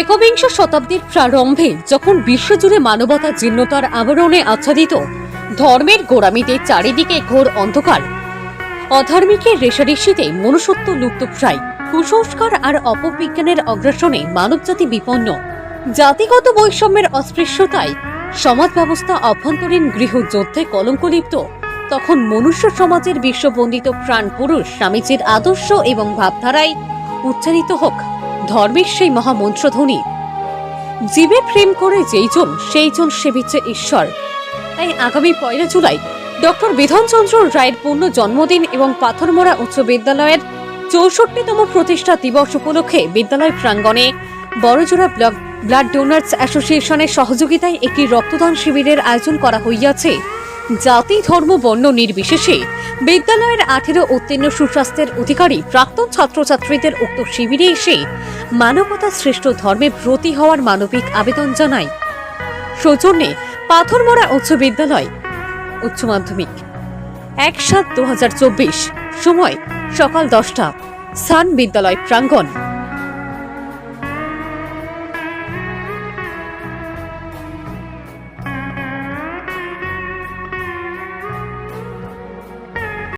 একবিংশ শতাব্দীর প্রারম্ভে যখন বিশ্বজুড়ে মানবতা জীর্ণতার আবরণে আচ্ছাদিত, ধর্মের গোড়ামিতে চারিদিকে ঘোর অন্ধকার। অধার্মিকের রেশারেশিতে মনুষ্যত্ব লুপ্তপ্রায় কুসংস্কার আর অপবিজ্ঞানের অগ্রাসনে মানবজাতি বিপন্ন। জাতিগত বৈষম্যের অস্পৃশ্যতায় সমাজ ব্যবস্থা অভ্যন্তরীণ গৃহযুদ্ধে কলঙ্কলিপ্ত, তখন মনুষ্য সমাজের বিশ্ববন্দিত প্রাণ পুরুষ স্বামীজির আদর্শ এবং ভাবধারায় উচ্চারিত হোক। ধর্মের সেই মহামন্ত্রধ্বনি। জীবে প্রেম করে যেইজন, সেইজন সেবিচ্ছে ঈশ্বর। তাই আগামী পয়লা জুলাই ডক্টর বিধানচন্দ্র রায়ের পূর্ণ জন্মদিন এবং পাথরমোড়া উচ্চ বিদ্যালয়ের চৌষট্টিতম প্রতিষ্ঠা দিবস উপলক্ষে বিদ্যালয় প্রাঙ্গণে বড়জোড়া ব্লক ব্লাড ডোনার্স অ্যাসোসিয়েশনের সহযোগিতায় একটি রক্তদান শিবিরের আয়োজন করা হইয়াছে। জাতি, ধর্ম, বর্ণ নির্বিশেষে বিদ্যালয়ের আঠেরো উত্তীর্ণ সুস্বাস্থ্যের অধিকারী প্রাক্তন ছাত্রছাত্রীদের উক্ত শিবিরে এসে মানবতা শ্রেষ্ঠ ধর্মে ব্রতী হওয়ার মানবিক আবেদন জানায়। সৌজন্যে পাথরমোড়া উচ্চ বিদ্যালয়, উচ্চ মাধ্যমিক। এক সাত দু সময় সকাল দশটা, স্থান বিদ্যালয় প্রাঙ্গণ।